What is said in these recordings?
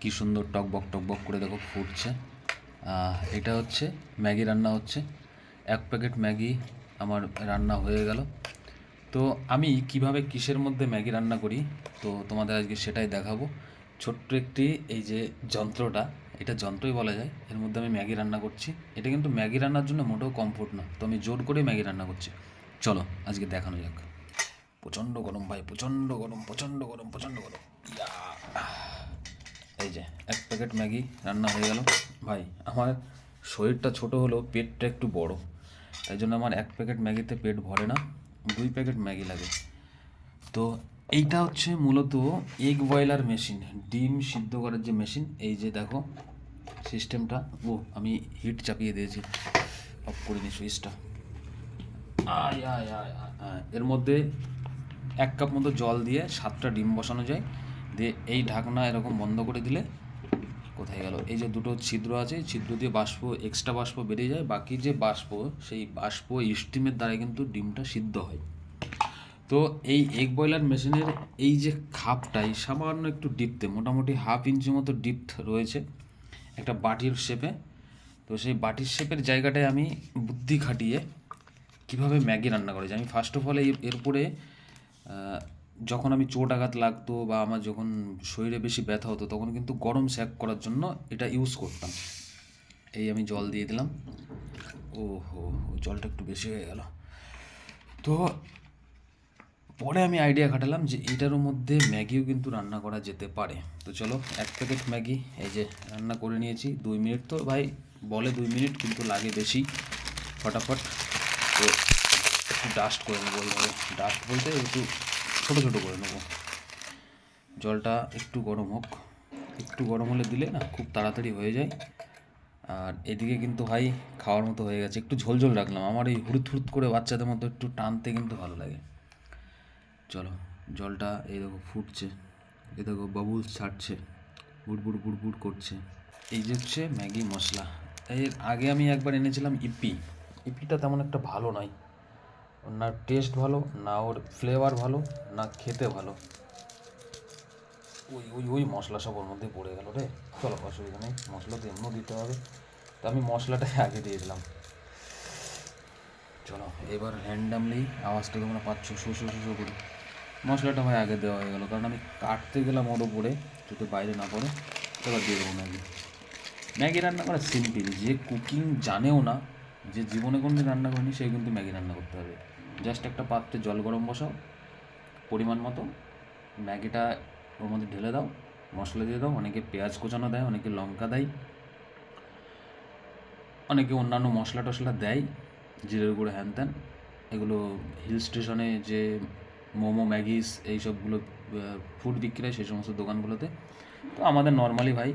কি সুন্দর টকবক টকবক করে দেখো ফুটছে। এটা হচ্ছে ম্যাগি রান্না হচ্ছে। এক প্যাকেট ম্যাগি আমার রান্না হয়ে গেল। তো আমি কীভাবে কিসের মধ্যে ম্যাগি রান্না করি, তো তোমাদের আজকে সেটাই দেখাবো। ছোট্ট একটি এই যে যন্ত্রটা, এটা যন্ত্রই বলা যায়, এর মধ্যে আমি ম্যাগি রান্না করছি। এটা কিন্তু ম্যাগি রান্নার জন্য মোটেও কমফোর্ট না, তো আমি জোর করে ম্যাগি রান্না করছি। চলো, আজকে দেখানো যাক। প্রচণ্ড গরম ভাই, প্রচণ্ড গরম প্রচণ্ড গরম প্রচণ্ড গরম। এই যে এক প্যাকেট ম্যাগি রান্না হয়ে গেল। ভাই আমার শরীরটা ছোট হলেও পেটটা একটু বড়। তাই জন্য আমার এক প্যাকেট ম্যাগিতে পেট ভরে না দুই প্যাকেট ম্যাগি লাগে। তো এইটা হচ্ছে মূলত এগ বয়লার মেশিন ডিম সিদ্ধ করার যে মেশিন এই যে দেখো সিস্টেমটা ও আমি হিট চাপিয়ে দিয়েছি। অফ করিনি সুইচটা আয় আয় আয় আয়, আয়। এর মধ্যে এক কাপ মতো জল দিয়ে সাতটা ডিম বসানো যায়। দিয়ে এই ঢাকনা এরকম বন্ধ করে দিলে কোথায় গেল? এই যে দুটো ছিদ্র আছে ছিদ্র দিয়ে বাষ্প এক্সট্রা বাষ্প বেরিয়ে যায়। বাকি যে বাষ্প, সেই বাষ্প স্টিমের দ্বারা কিন্তু ডিমটা সিদ্ধ হয়। তো এই এগ বয়লার মেশিনের এই যে খাপটাই সামান্য একটু ডিপতে মোটামুটি হাফ ইঞ্চি মতো ডিপথ রয়েছে একটা বাটির শেপে তো সেই বাটির শেপের জায়গাটায় আমি বুদ্ধি খাটিয়ে কীভাবে ম্যাগি রান্না করেছি? আমি ফার্স্ট অফ অল এর উপরে যখন আমি চোট আঘাত লাগতো বা আমার যখন শরীরে বেশি ব্যথা হতো, তখন কিন্তু গরম স্যাক করার জন্য এটা ইউজ করতাম। এই আমি জল দিয়ে দিলাম। ও হো জলটা একটু বেশি হয়ে গেল। তো পরে আমি আইডিয়া খাটালাম যে এটার মধ্যে ম্যাগিও কিন্তু রান্না করা যেতে পারে। তো চলো, এক প্যাকেট ম্যাগি, এই যে রান্না করে নিয়েছি, দুই মিনিট তো ভাই বলে দুই মিনিট, কিন্তু লাগে বেশি। ফটাফট। তো একটু ডাস্ট করে নেব ডাস্ট বলতে একটু ছোটো ছোটো করে নেব। জলটা একটু গরম হোক। একটু গরম হলে দিলে না খুব তাড়াতাড়ি হয়ে যায়। আর এদিকে কিন্তু ভাই খাওয়ার মতো হয়ে গেছে। একটু ঝোল ঝোল রাখলাম। আমার এই হুড়ুত হুড়ুত করে বাচ্চাদের মতো একটু টানতে কিন্তু ভালো লাগে। চলো, জলটা এই দেখো ফুটছে। এ দেখো বাবুলস ছাড়ছে। বুড়বুড় বুড়বুড় করছে। এই যে হচ্ছে ম্যাগি মশলা। এর আগে আমি একবার এনেছিলাম ইপি। ইপিটা তেমন একটা ভালো নয়। না টেস্ট ভালো, না ওর ফ্লেভার ভালো, না খেতে ভালো। ওই ওই ওই মশলা সব ওর মধ্যে পড়ে গেল রে। চলো, অসুবিধা নেই, মশলা তো এমনও দিতে হবে। তো আমি মশলাটাই আগে দিয়ে দিলাম। চলো, এবার র্যান্ডামলি আওয়াজটা তোমরা পাচ্ছ, শো শো শো করে। মশলাটা ভাই আগে দেওয়া হয়ে গেল, কারণ আমি কাটতে গেলাম ওর উপরে, যাতে বাইরে না পড়ে। এবার দিয়ে দেবো ম্যাগি। ম্যাগি রান্না করা সিম্পল যে কুকিং জানেও না যে জীবনে কোনো দিন রান্না করেনি, সে কিন্তু ম্যাগি রান্না করতে হবে জাস্ট একটা পাত্রে জল গরম বসাও, পরিমাণ মতো, ম্যাগিটা ওর মধ্যে ঢেলে দাও, মশলা দিয়ে দাও, অনেকে পেঁয়াজ কোচানো দেয়, অনেকে লঙ্কা দেয়, অনেকে অন্যান্য মশলা টশলা দেয়, জিরের গুঁড়ো, হ্যান ত্যান, এগুলো হিল স্টেশনে যে মোমো, ম্যাগিস এই সবগুলো ফুড বিক্রি হয় সেই সমস্ত দোকানগুলোতে। তো আমাদের নর্মালি ভাই,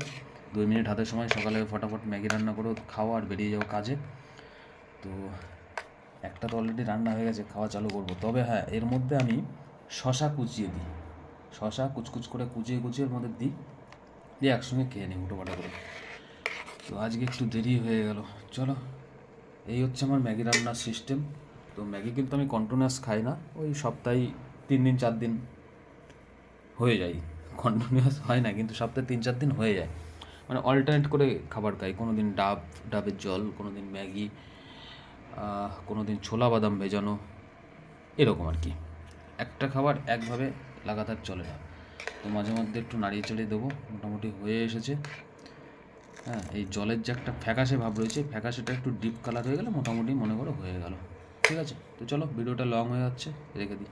দুই মিনিট হাতের সময়, সকালে ফটাফট ম্যাগি রান্না করো, খাও আর বেরিয়ে যাও কাজে। তো একটা তো অলরেডি রান্না হয়ে গেছে, খাওয়া চালু করব। তবে হ্যাঁ এর মধ্যে আমি শশা কুচিয়ে দিই। শশা কুচকুচ করে কুচিয়ে কুচিয়ে এর মধ্যে দিই। দিয়ে একসঙ্গে খেয়ে নিই উটো পাটা করে। তো আজকে একটু দেরি হয়ে গেল। চলো, এই হচ্ছে আমার ম্যাগি রান্নার সিস্টেম তো ম্যাগি কিন্তু আমি কন্টিনিউয়াস খাই না। ওই সপ্তাহে তিন দিন, চার দিন হয়ে যায়। কন্টিনিউয়াস হয় না, কিন্তু সপ্তাহে তিন, চার দিন হয়ে যায়। মানে অল্টারনেট করে খাবার খাই। কোনো দিন ডাব, ডাবের জল কোনো দিন ম্যাগি কোনো দিন ছোলা বাদাম ভেজানো, এরকম আর কি। একটা খাবার একভাবে লাগাতার চলে না। তো মাঝে মধ্যে একটু নাড়িয়ে চড়িয়ে দেবো, মোটামুটি হয়ে এসেছে। হ্যাঁ এই জলের যে একটা ফ্যাকাশে ভাব রয়েছে, ফ্যাকাশেটা একটু ডিপ কালার হয়ে গেলে মোটামুটি মনে করো হয়ে গেল। ঠিক আছে? তো চলো, ভিডিওটা লং হয়ে যাচ্ছে, রেখে দিই।